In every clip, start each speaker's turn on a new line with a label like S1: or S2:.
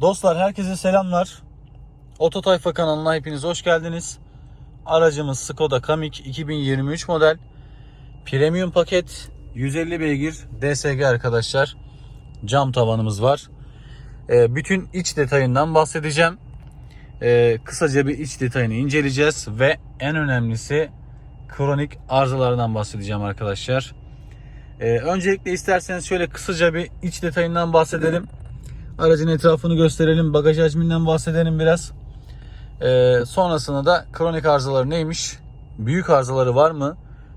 S1: Dostlar herkese selamlar. Oto Tayfa kanalına hepiniz hoş geldiniz. Aracımız Skoda Kamiq 2023 model. Premium paket 150 beygir DSG arkadaşlar. Cam tavanımız var. Ee, bütün iç detayından bahsedeceğim. Ee, kısaca bir iç detayını inceleyeceğiz ve en önemlisi kronik arızalardan bahsedeceğim arkadaşlar. Ee, öncelikle isterseniz şöyle kısaca bir iç detayından bahsedelim. Aracın etrafını gösterelim. Bagaj hacminden bahsedelim biraz. Ee, sonrasında da kronik arızaları neymiş? Büyük arızaları var mı?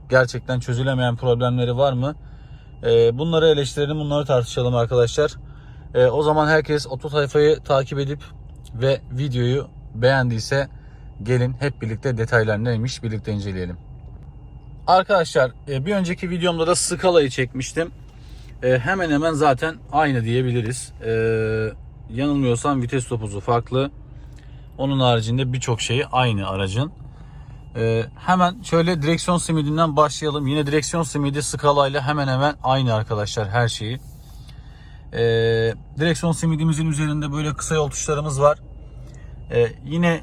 S1: Gerçekten çözülemeyen problemleri var mı? Ee, bunları eleştirelim, bunları tartışalım arkadaşlar. Ee, o zaman herkes Oto Tayfa'yı takip edip ve videoyu beğendiyse gelin hep birlikte detaylar neymiş birlikte inceleyelim. Arkadaşlar e, bir önceki videomda da skalayı çekmiştim. E, hemen hemen zaten aynı diyebiliriz. E, yanılmıyorsam vites topuzu farklı. Onun haricinde birçok şeyi aynı aracın. E, hemen şöyle direksiyon simidinden başlayalım. Yine direksiyon simidi skalayla hemen hemen aynı arkadaşlar her şeyi. E, direksiyon simidimizin üzerinde böyle kısa yol tuşlarımız var. E, yine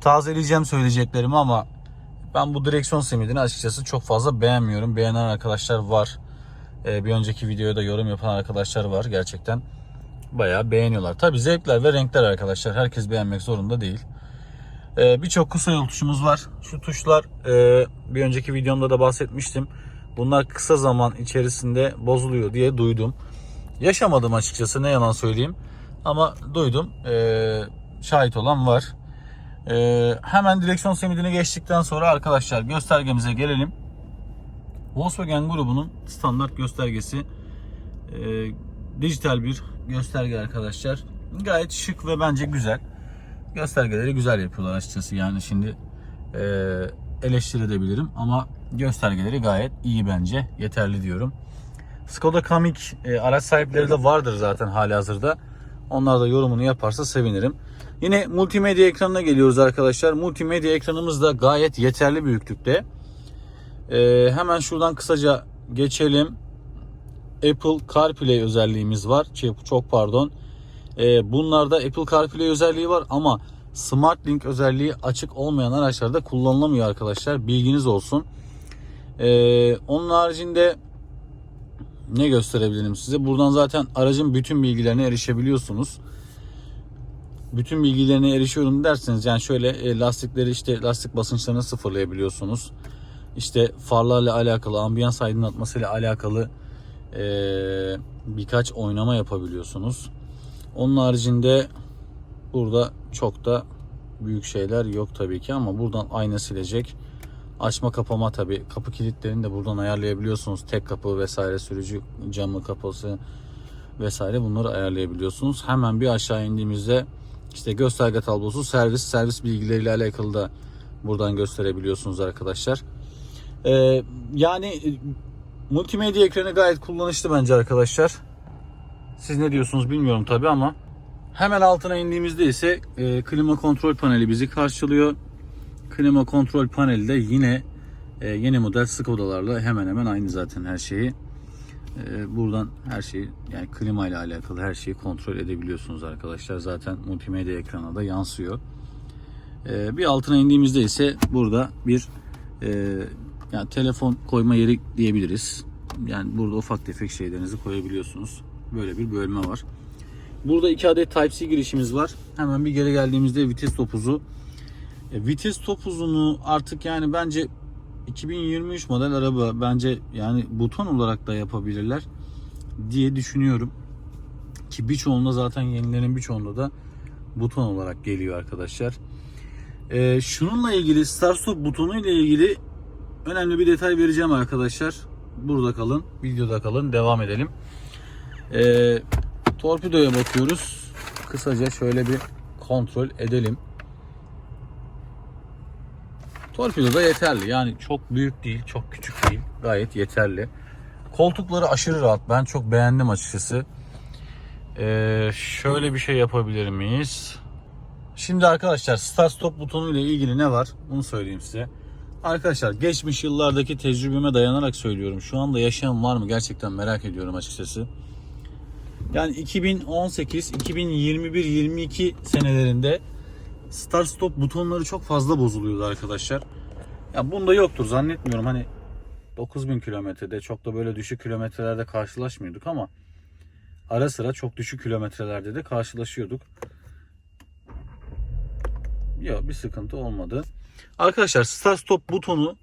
S1: tazeleyeceğim söyleyeceklerimi ama ben bu direksiyon simidini açıkçası çok fazla beğenmiyorum. Beğenen arkadaşlar var. Ee, bir önceki videoya da yorum yapan arkadaşlar var. Gerçekten bayağı beğeniyorlar. Tabi zevkler ve renkler arkadaşlar. Herkes beğenmek zorunda değil. Ee, Birçok kısa yol tuşumuz var. Şu tuşlar e, bir önceki videomda da bahsetmiştim. Bunlar kısa zaman içerisinde bozuluyor diye duydum. Yaşamadım açıkçası ne yalan söyleyeyim. Ama duydum. Ee, şahit olan var. Hemen direksiyon simidini geçtikten sonra arkadaşlar göstergemize gelelim. Volkswagen grubunun standart göstergesi. Ee, dijital bir gösterge arkadaşlar. Gayet şık ve bence güzel. Göstergeleri güzel yapıyorlar açıkçası. Yani şimdi e, eleştirebilirim ama göstergeleri gayet iyi bence. Yeterli diyorum. Skoda Kamiq e, araç sahipleri de vardır zaten hali hazırda. Onlar da yorumunu yaparsa sevinirim. Yine multimedya ekranına geliyoruz arkadaşlar. Multimedya ekranımız da gayet yeterli büyüklükte. Ee, hemen şuradan kısaca geçelim. Apple CarPlay özelliğimiz var. Çok, çok pardon. Ee, bunlarda Apple CarPlay özelliği var ama SmartLink özelliği açık olmayan araçlarda kullanılamıyor arkadaşlar. Bilginiz olsun. Ee, onun haricinde ne gösterebilirim size? Buradan zaten aracın bütün bilgilerine erişebiliyorsunuz. Bütün bilgilerine erişiyorum derseniz yani şöyle e, lastikleri işte lastik basınçlarını sıfırlayabiliyorsunuz. İşte farlarla alakalı, ambiyans aydınlatmasıyla alakalı e, birkaç oynama yapabiliyorsunuz. Onun haricinde burada çok da büyük şeyler yok tabii ki ama buradan ayna silecek. Açma kapama tabii. Kapı kilitlerini de buradan ayarlayabiliyorsunuz. Tek kapı vesaire sürücü camı kapısı vesaire bunları ayarlayabiliyorsunuz. Hemen bir aşağı indiğimizde işte gösterge tablosu servis servis bilgileriyle alakalı da buradan gösterebiliyorsunuz arkadaşlar. Ee, yani e, multimedya ekranı gayet kullanışlı bence arkadaşlar. Siz ne diyorsunuz bilmiyorum tabi ama hemen altına indiğimizde ise e, klima kontrol paneli bizi karşılıyor. Klima kontrol paneli de yine e, yeni model Skoda'larla hemen hemen aynı zaten her şeyi. E, buradan her şeyi yani klima ile alakalı her şeyi kontrol edebiliyorsunuz arkadaşlar. Zaten multimedya ekrana da yansıyor. E, bir altına indiğimizde ise burada bir e, yani telefon koyma yeri diyebiliriz. Yani burada ufak tefek şeylerinizi koyabiliyorsunuz. Böyle bir bölme var. Burada iki adet Type-C girişimiz var. Hemen bir geri geldiğimizde vites topuzu. E, vites topuzunu artık yani bence 2023 model araba bence yani buton olarak da yapabilirler diye düşünüyorum. Ki birçoğunda zaten yenilerin birçoğunda da buton olarak geliyor arkadaşlar. E, şununla ilgili Start Stop butonu ile ilgili önemli bir detay vereceğim arkadaşlar. Burada kalın, videoda kalın, devam edelim. Ee, torpidoya bakıyoruz. Kısaca şöyle bir kontrol edelim. Torpido da yeterli. Yani çok büyük değil, çok küçük değil. Gayet yeterli. Koltukları aşırı rahat. Ben çok beğendim açıkçası. Ee, şöyle bir şey yapabilir miyiz? Şimdi arkadaşlar start stop butonu ile ilgili ne var? Bunu söyleyeyim size. Arkadaşlar geçmiş yıllardaki tecrübeme dayanarak söylüyorum. Şu anda yaşayan var mı gerçekten merak ediyorum açıkçası. Yani 2018, 2021, 22 senelerinde start stop butonları çok fazla bozuluyordu arkadaşlar. Ya bunda yoktur zannetmiyorum. Hani 9000 kilometrede çok da böyle düşük kilometrelerde karşılaşmıyorduk ama ara sıra çok düşük kilometrelerde de karşılaşıyorduk. Yok bir sıkıntı olmadı. Arkadaşlar start stop butonu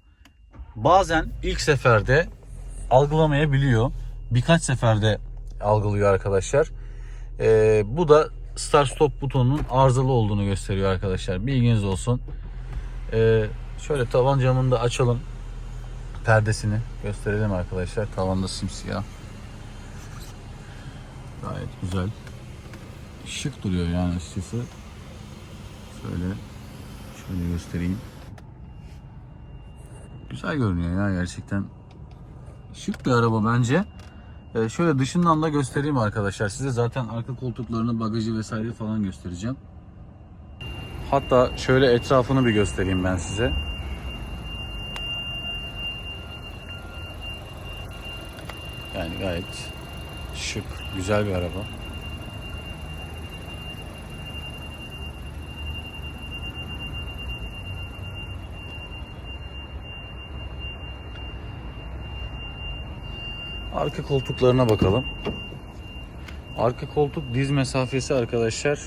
S1: bazen ilk seferde algılamayabiliyor. Birkaç seferde algılıyor arkadaşlar. Ee, bu da start stop butonunun arızalı olduğunu gösteriyor arkadaşlar. Bilginiz olsun. Ee, şöyle tavan camını da açalım. Perdesini gösterelim arkadaşlar. Tavanda simsiyah. Gayet güzel. Şık duruyor yani açıkçası. Şöyle şöyle göstereyim. Güzel görünüyor ya gerçekten. Şık bir araba bence. Ee, şöyle dışından da göstereyim arkadaşlar. Size zaten arka koltuklarını, bagajı vesaire falan göstereceğim. Hatta şöyle etrafını bir göstereyim ben size. Yani gayet şık, güzel bir araba. Arka koltuklarına bakalım. Arka koltuk diz mesafesi arkadaşlar.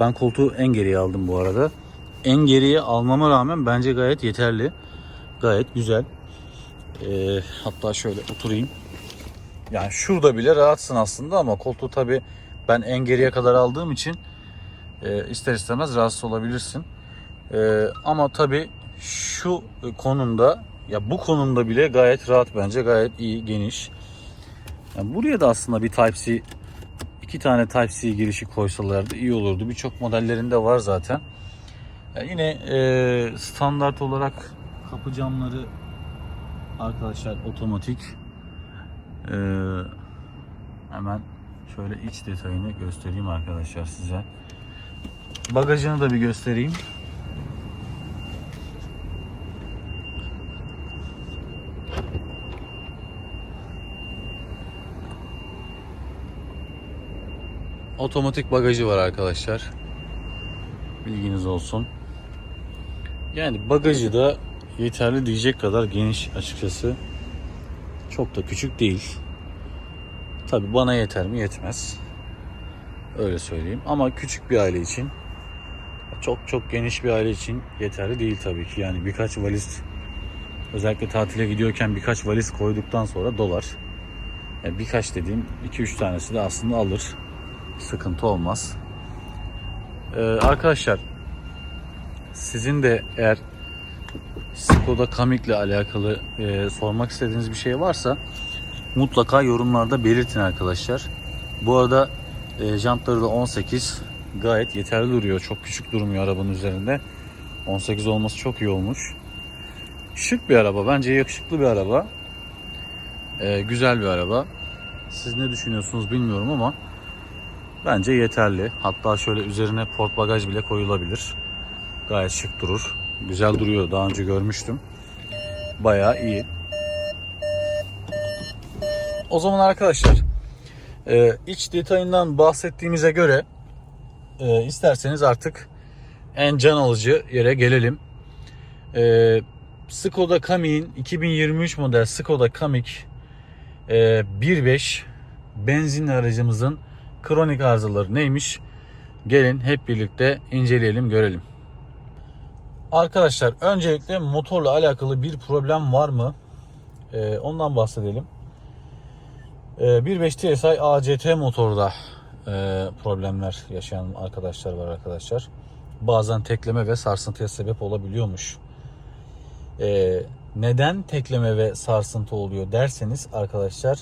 S1: Ben koltuğu en geriye aldım bu arada. En geriye almama rağmen bence gayet yeterli. Gayet güzel. Ee, hatta şöyle oturayım. Yani şurada bile rahatsın aslında ama koltuğu tabi ben en geriye kadar aldığım için e, ister istemez rahatsız olabilirsin. E, ama tabi şu konumda ya bu konumda bile gayet rahat bence gayet iyi geniş. Yani buraya da aslında bir Type-C iki tane Type-C girişi koysalardı iyi olurdu. Birçok modellerinde var zaten. Yani yine e, standart olarak kapı camları arkadaşlar otomatik. E, hemen şöyle iç detayını göstereyim arkadaşlar size. Bagajını da bir göstereyim. Otomatik bagajı var arkadaşlar. Bilginiz olsun. Yani bagajı da yeterli diyecek kadar geniş açıkçası. Çok da küçük değil. Tabi bana yeter mi? Yetmez. Öyle söyleyeyim. Ama küçük bir aile için çok çok geniş bir aile için yeterli değil tabii ki. Yani birkaç valiz özellikle tatile gidiyorken birkaç valiz koyduktan sonra dolar. Yani birkaç dediğim 2-3 tanesi de aslında alır. Sıkıntı olmaz. Ee, arkadaşlar sizin de eğer Skoda Kamiq ile alakalı e, sormak istediğiniz bir şey varsa mutlaka yorumlarda belirtin arkadaşlar. Bu arada e, jantları da 18 gayet yeterli duruyor. Çok küçük durmuyor arabanın üzerinde. 18 olması çok iyi olmuş. Şık bir araba. Bence yakışıklı bir araba. E, güzel bir araba. Siz ne düşünüyorsunuz bilmiyorum ama bence yeterli. Hatta şöyle üzerine port bagaj bile koyulabilir. Gayet şık durur. Güzel duruyor. Daha önce görmüştüm. Bayağı iyi. O zaman arkadaşlar e, iç detayından bahsettiğimize göre e, isterseniz artık en can alıcı yere gelelim. E, Skoda Kamiq'in 2023 model Skoda Kamiq e, 1.5 benzinli aracımızın kronik arızaları neymiş? Gelin hep birlikte inceleyelim görelim. Arkadaşlar öncelikle motorla alakalı bir problem var mı? Ee, ondan bahsedelim. Ee, 1.5 TSI ACT motorda e, problemler yaşayan arkadaşlar var arkadaşlar. Bazen tekleme ve sarsıntıya sebep olabiliyormuş. Ee, neden tekleme ve sarsıntı oluyor derseniz arkadaşlar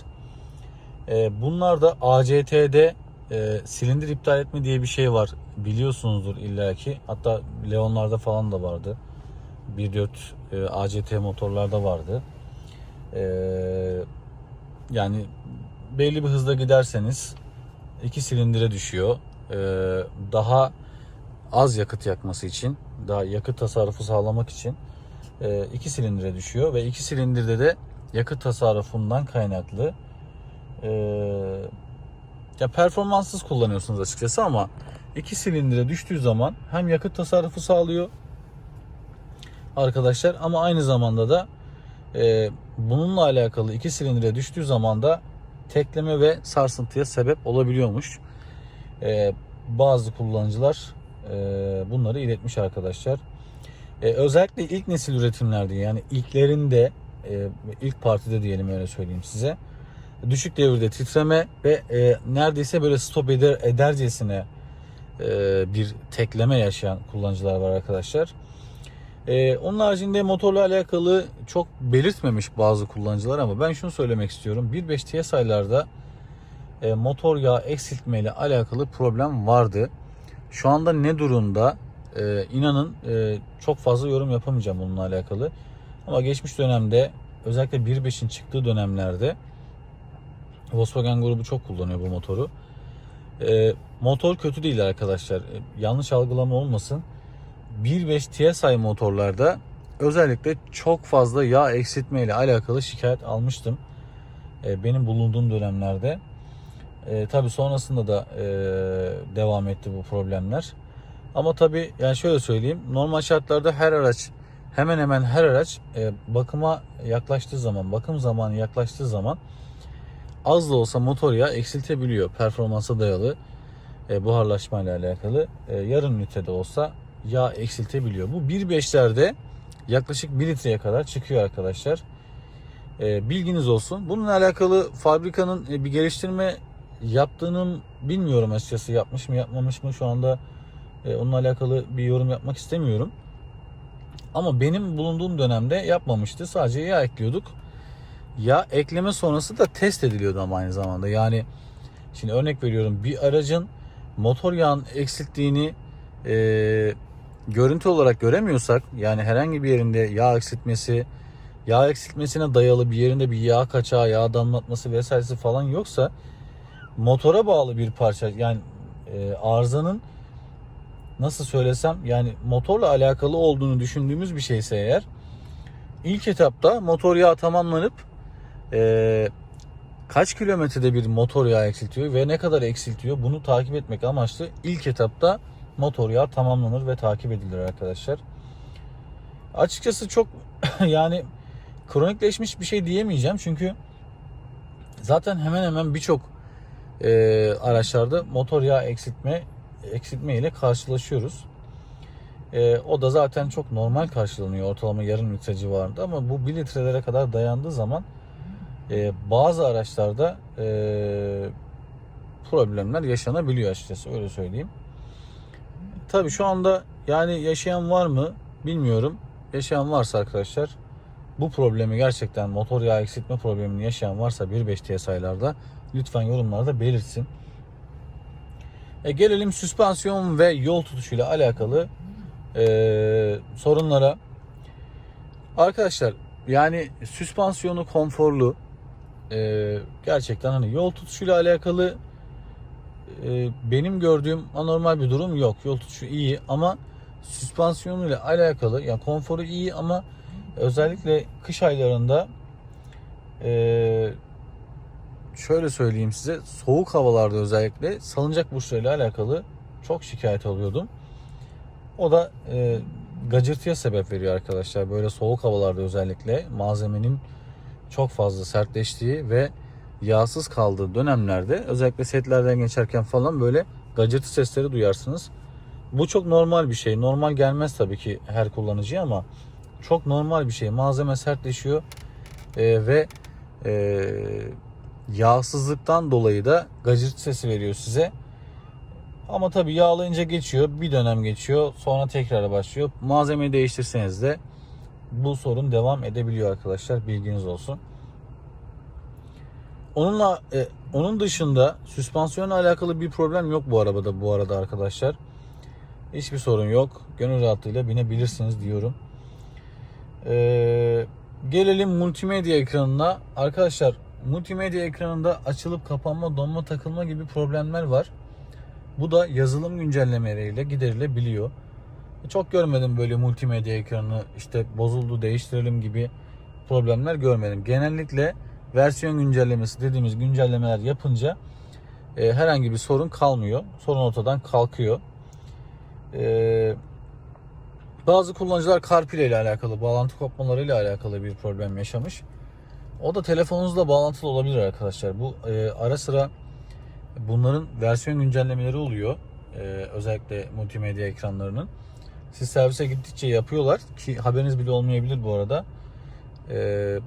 S1: e, bunlar da ACT'de e, silindir iptal etme diye bir şey var. Biliyorsunuzdur illaki. Hatta Leon'larda falan da vardı. 1.4 e, ACT motorlarda vardı. E, yani belli bir hızda giderseniz iki silindire düşüyor. E, daha az yakıt yakması için, daha yakıt tasarrufu sağlamak için e, iki silindire düşüyor ve iki silindirde de yakıt tasarrufundan kaynaklı e, ya performanssız kullanıyorsunuz açıkçası ama iki silindire düştüğü zaman hem yakıt tasarrufu sağlıyor arkadaşlar ama aynı zamanda da e, bununla alakalı iki silindire düştüğü zaman da tekleme ve sarsıntıya sebep olabiliyormuş. E, bazı kullanıcılar e, bunları iletmiş arkadaşlar. E, özellikle ilk nesil üretimlerde yani ilklerinde e, ilk partide diyelim öyle söyleyeyim size. Düşük devirde titreme ve e, neredeyse böyle stop eder edercesine e, bir tekleme yaşayan kullanıcılar var arkadaşlar. E, onun haricinde motorla alakalı çok belirtmemiş bazı kullanıcılar ama ben şunu söylemek istiyorum. 1.5 TSI'larda e, motor yağı eksiltme ile alakalı problem vardı. Şu anda ne durumda? E, inanın e, çok fazla yorum yapamayacağım bununla alakalı. Ama geçmiş dönemde özellikle 1.5'in çıktığı dönemlerde Volkswagen grubu çok kullanıyor bu motoru. E, motor kötü değil arkadaşlar. E, yanlış algılama olmasın. 1.5 TSI motorlarda özellikle çok fazla yağ eksiltme ile alakalı şikayet almıştım. E, benim bulunduğum dönemlerde. E, tabii sonrasında da e, devam etti bu problemler. Ama tabii yani şöyle söyleyeyim. Normal şartlarda her araç hemen hemen her araç e, bakıma yaklaştığı zaman, bakım zamanı yaklaştığı zaman az da olsa motor yağı eksiltebiliyor. Performansa dayalı e, buharlaşma ile alakalı. E, yarım litrede olsa yağ eksiltebiliyor. Bu 1.5'lerde yaklaşık 1 litreye kadar çıkıyor arkadaşlar. E, bilginiz olsun. Bununla alakalı fabrikanın e, bir geliştirme yaptığını bilmiyorum açıkçası. Yapmış mı yapmamış mı şu anda e, onunla alakalı bir yorum yapmak istemiyorum. Ama benim bulunduğum dönemde yapmamıştı. Sadece yağ ekliyorduk. Yağ ekleme sonrası da test ediliyordu ama aynı zamanda. Yani şimdi örnek veriyorum bir aracın motor yağın eksilttiğini e, görüntü olarak göremiyorsak yani herhangi bir yerinde yağ eksiltmesi yağ eksiltmesine dayalı bir yerinde bir yağ kaçağı, yağ damlatması vesairesi falan yoksa motora bağlı bir parça yani e, arızanın nasıl söylesem yani motorla alakalı olduğunu düşündüğümüz bir şeyse eğer ilk etapta motor yağı tamamlanıp e, kaç kilometrede bir motor yağı eksiltiyor ve ne kadar eksiltiyor bunu takip etmek amaçlı ilk etapta motor yağı tamamlanır ve takip edilir arkadaşlar. Açıkçası çok yani kronikleşmiş bir şey diyemeyeceğim çünkü zaten hemen hemen birçok e, araçlarda motor yağı eksiltme eksiltme ile karşılaşıyoruz. E, o da zaten çok normal karşılanıyor ortalama yarım litre civarında ama bu 1 litrelere kadar dayandığı zaman e, bazı araçlarda e, problemler yaşanabiliyor açıkçası öyle söyleyeyim. Tabii şu anda yani yaşayan var mı bilmiyorum. Yaşayan varsa arkadaşlar bu problemi gerçekten motor yağı eksiltme problemini yaşayan varsa 1.5 TSI'larda lütfen yorumlarda belirtsin. E gelelim süspansiyon ve yol tutuşuyla alakalı e, sorunlara. Arkadaşlar yani süspansiyonu konforlu e, gerçekten hani yol tutuşuyla alakalı e, benim gördüğüm anormal bir durum yok. Yol tutuşu iyi ama süspansiyonuyla alakalı yani konforu iyi ama özellikle kış aylarında e, şöyle söyleyeyim size soğuk havalarda özellikle salıncak burçlarıyla alakalı çok şikayet alıyordum. O da e, gacırtıya sebep veriyor arkadaşlar. Böyle soğuk havalarda özellikle malzemenin çok fazla sertleştiği ve yağsız kaldığı dönemlerde özellikle setlerden geçerken falan böyle gacırtı sesleri duyarsınız. Bu çok normal bir şey. Normal gelmez tabii ki her kullanıcıya ama çok normal bir şey. Malzeme sertleşiyor e, ve e, yağsızlıktan dolayı da gacırtı sesi veriyor size. Ama tabii yağlayınca geçiyor. Bir dönem geçiyor. Sonra tekrar başlıyor. Malzemeyi değiştirseniz de bu sorun devam edebiliyor arkadaşlar. Bilginiz olsun. Onunla e, onun dışında süspansiyonla alakalı bir problem yok bu arabada bu arada arkadaşlar. Hiçbir sorun yok. Gönül rahatlığıyla binebilirsiniz diyorum. Ee, gelelim multimedya ekranına. Arkadaşlar multimedya ekranında açılıp kapanma, donma, takılma gibi problemler var. Bu da yazılım güncellemeleriyle giderilebiliyor. Çok görmedim böyle multimedya ekranı işte bozuldu değiştirelim gibi problemler görmedim. Genellikle versiyon güncellemesi dediğimiz güncellemeler yapınca e, herhangi bir sorun kalmıyor. Sorun ortadan kalkıyor. E, bazı kullanıcılar CarPlay ile alakalı, bağlantı kopmaları ile alakalı bir problem yaşamış. O da telefonunuzla bağlantılı olabilir arkadaşlar. Bu e, ara sıra bunların versiyon güncellemeleri oluyor. E, özellikle multimedya ekranlarının. Siz servise gittikçe yapıyorlar ki haberiniz bile olmayabilir bu arada. E,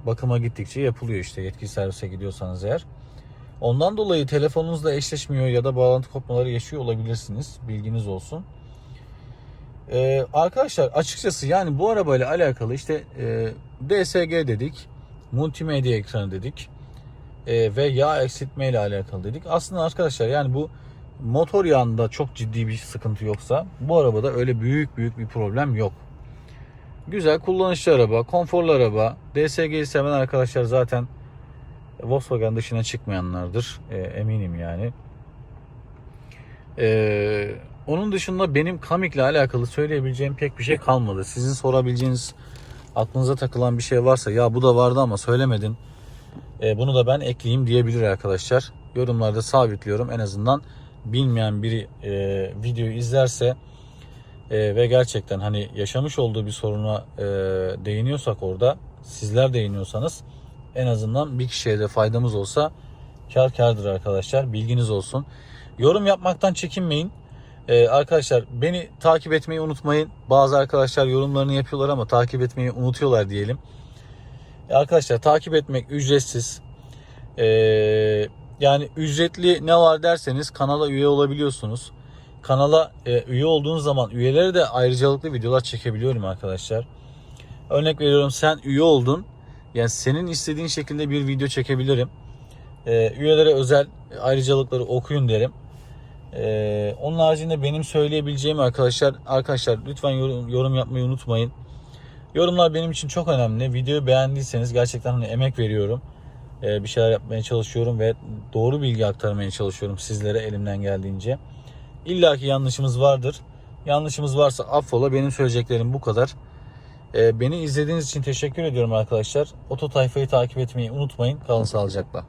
S1: bakıma gittikçe yapılıyor işte yetkili servise gidiyorsanız eğer. Ondan dolayı telefonunuzla eşleşmiyor ya da bağlantı kopmaları yaşıyor olabilirsiniz. Bilginiz olsun. Ee, arkadaşlar açıkçası yani bu arabayla alakalı işte e, DSG dedik, multimedya ekranı dedik e, ve yağ eksiltme ile alakalı dedik. Aslında arkadaşlar yani bu motor yağında çok ciddi bir sıkıntı yoksa bu arabada öyle büyük büyük bir problem yok. Güzel kullanışlı araba, konforlu araba. DSG'yi seven arkadaşlar zaten Volkswagen dışına çıkmayanlardır. E, eminim yani. Ee, onun dışında benim Kamik'le alakalı söyleyebileceğim pek bir şey kalmadı. Sizin sorabileceğiniz aklınıza takılan bir şey varsa ya bu da vardı ama söylemedin. Ee, bunu da ben ekleyeyim diyebilir arkadaşlar. Yorumlarda sabitliyorum. En azından bilmeyen biri e, videoyu izlerse e, ve gerçekten hani yaşamış olduğu bir soruna e, değiniyorsak orada sizler değiniyorsanız en azından bir kişiye de faydamız olsa kar kardır arkadaşlar. Bilginiz olsun. Yorum yapmaktan çekinmeyin. Ee, arkadaşlar beni takip etmeyi unutmayın. Bazı arkadaşlar yorumlarını yapıyorlar ama takip etmeyi unutuyorlar diyelim. Ee, arkadaşlar takip etmek ücretsiz. Ee, yani ücretli ne var derseniz kanala üye olabiliyorsunuz. Kanala e, üye olduğunuz zaman üyelere de ayrıcalıklı videolar çekebiliyorum arkadaşlar. Örnek veriyorum sen üye oldun. Yani senin istediğin şekilde bir video çekebilirim. Ee, üyelere özel ayrıcalıkları okuyun derim. Ee, onun haricinde benim söyleyebileceğim arkadaşlar arkadaşlar lütfen yorum, yorum yapmayı unutmayın. Yorumlar benim için çok önemli. Videoyu beğendiyseniz gerçekten hani emek veriyorum. Ee, bir şeyler yapmaya çalışıyorum ve doğru bilgi aktarmaya çalışıyorum sizlere elimden geldiğince. İlla ki yanlışımız vardır. Yanlışımız varsa affola. Benim söyleyeceklerim bu kadar. Ee, beni izlediğiniz için teşekkür ediyorum arkadaşlar. Oto tayfayı takip etmeyi unutmayın. Kalın sağlıcakla.